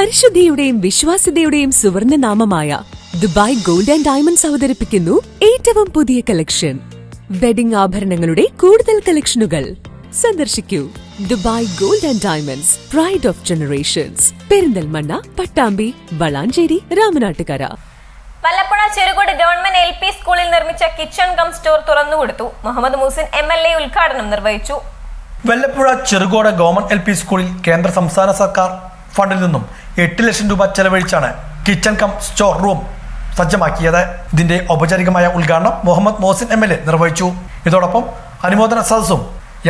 പരിശുദ്ധിയുടെയും വിശ്വാസ്യതയുടെയും സുവർണ നാമമായ ദുബായ് ഗോൾഡ് ആൻഡ് ഡയമണ്ട്സ് അവതരിപ്പിക്കുന്നു ഏറ്റവും പുതിയ കളക്ഷൻ വെഡിംഗ് ആഭരണങ്ങളുടെ കൂടുതൽ കളക്ഷനുകൾ സന്ദർശിക്കൂ. Dubai gold and diamonds pride of generations Perinthalmanna Pattambi Valanchery Ramanattukara. Vallappuzha Cherukode government L P സ്കൂളിൽ നിർമ്മിച്ച kitchen cum store തുറന്നുകൊടുത്തു Muhammad Muhsin M L A ഉദ്ഘാടനം നിർവഹിച്ചു. Vallappuzha Cherukode government L P സ്കൂളിൽ കേന്ദ്ര സംസ്ഥാന സർക്കാർ ഫണ്ടിൽ നിന്നും എട്ട് ലക്ഷം രൂപ ചെലവഴിച്ചാണ് കിച്ചൺ കം സ്റ്റോർ റൂം സജ്ജമാക്കിയത്. ഇതിന്റെ ഔപചാരികമായ ഉദ്ഘാടനം Muhammad Mohsin M L A നിർവഹിച്ചു. ഇതോടൊപ്പം അനുമോദന സദസ്സും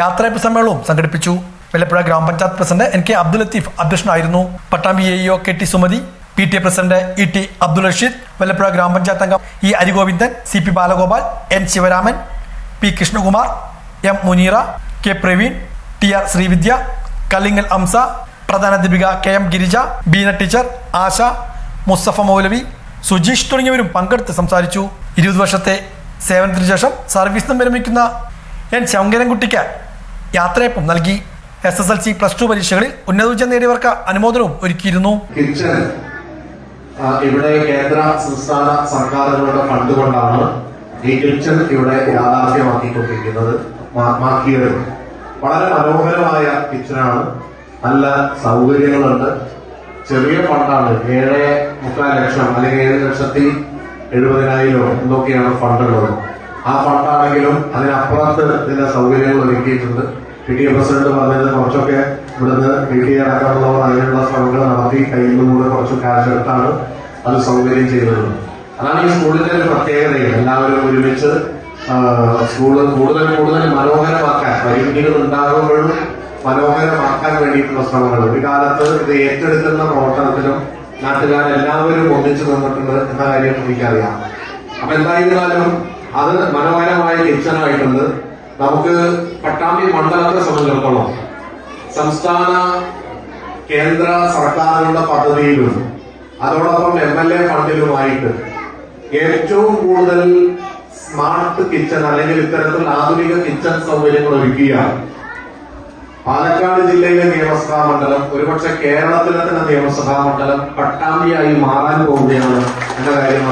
യാത്രയപ്പ് സമ്മേളനവും സംഘടിപ്പിച്ചു. വെല്ലപ്പുഴ ഗ്രാമപഞ്ചായത്ത് president N K Abdul Latheef അധ്യക്ഷനായിരുന്നു. Pattambi A EO K T Sumathi P T A president E T Abdul Rasheed Vallappuzha ഗ്രാമപഞ്ചായത്ത് അംഗം E Arigovindan C P Balagopal N Sivaraman P Krishnakumar M Muneera K Praveen T R Sreevidya Kallingal Amsa പ്രധാനാധ്യാപിക K M Girija Beena teacher Asha Mustafa Moulavi Sujeesh തുടങ്ങിയവരും പങ്കെടുത്ത് സംസാരിച്ചു. ഇരുപത് വർഷത്തെ സേവനത്തിന് ശേഷം service നിന്ന് വിരമിക്കുന്ന എൻ ശങ്കരൻകുട്ടിക്ക് യാത്രയപ്പം നൽകി. S S L C plus two പരീക്ഷകളിൽ ഉന്നത വിജയം നേടിയവർക്ക് അനുമോദനവും ഒരുക്കിയിരുന്നു. ഇവിടെ കേന്ദ്ര സംസ്ഥാന സർക്കാരുകളുടെ ഫണ്ട് കൊണ്ടാണ് ഈ കിച്ചൺ ഇവിടെ യാഥാർത്ഥ്യമാക്കിക്കൊണ്ടിരിക്കുന്നത്. വളരെ മനോഹരമായ കിച്ചണാണ്. നല്ല സൗകര്യങ്ങളുണ്ട്. ചെറിയ ഫണ്ടാണ്. ഏഴ് മുക്കാൽ ലക്ഷം അല്ലെങ്കിൽ ഏഴ് ലക്ഷത്തി എഴുപതിനായിരം എന്തൊക്കെയാണ് ഫണ്ടുള്ളത്. ആ ഫണ്ടാണെങ്കിലും അതിനപ്പുറത്ത് ഇതിന്റെ സൗകര്യങ്ങൾ ഒരുക്കിയിട്ടുണ്ട്. പി ടി എ പ്രസിഡന്റ് പറഞ്ഞത് കുറച്ചൊക്കെ ഇവിടുന്ന് പി ടി എ അടക്കമുള്ളവർ അതിനുള്ള ശ്രമങ്ങൾ നടത്തി കയ്യിൽ നിന്നുകൂടെ കുറച്ച് കാശ് എടുത്താണ് അത് സൗകര്യം ചെയ്തത്. അതാണ് ഈ സ്കൂളിന്റെ ഒരു പ്രത്യേകത എല്ലാവരും ഒരുമിച്ച് സ്കൂൾ കൂടുതൽ കൂടുതൽ മനോഹരമാക്കാൻ പരിമിതികൾ ഉണ്ടാകുമ്പോഴും മനോഹരമാക്കാൻ വേണ്ടിയിട്ടുള്ള ശ്രമങ്ങൾ. ഒരു കാലത്ത് ഇത് ഏറ്റെടുക്കുന്ന പ്രവർത്തനത്തിലും നാട്ടുകാരെല്ലാവരും ഒന്നിച്ചു നിന്നിട്ടുണ്ട് എന്ന കാര്യം എനിക്കറിയാം. അപ്പൊ എന്തായിരുന്നാലും അത് മനോഹരമായ കിച്ചണായിട്ടുണ്ട് നമുക്ക് പട്ടാമ്പി മണ്ഡലത്തെ സംബന്ധിച്ചിടത്തോളം സംസ്ഥാന കേന്ദ്ര സർക്കാരുകളുടെ പദ്ധതിയിലും അതോടൊപ്പം എം എൽ എ ഫണ്ടിലുമായിട്ട് ഏറ്റവും കൂടുതൽ സ്മാർട്ട് കിച്ചൺ അല്ലെങ്കിൽ ഇത്തരത്തിലുള്ള ആധുനിക കിച്ചൺ സൗകര്യങ്ങൾ ഒരുക്കുകയാണ് പാലക്കാട് ജില്ലയിലെ നിയമസഭാ മണ്ഡലം ഒരുപക്ഷെ കേരളത്തിലെ തന്നെ നിയമസഭാ മണ്ഡലം പട്ടാമ്പിയായി മാറാൻ പോവുകയാണ് എന്ന കാര്യം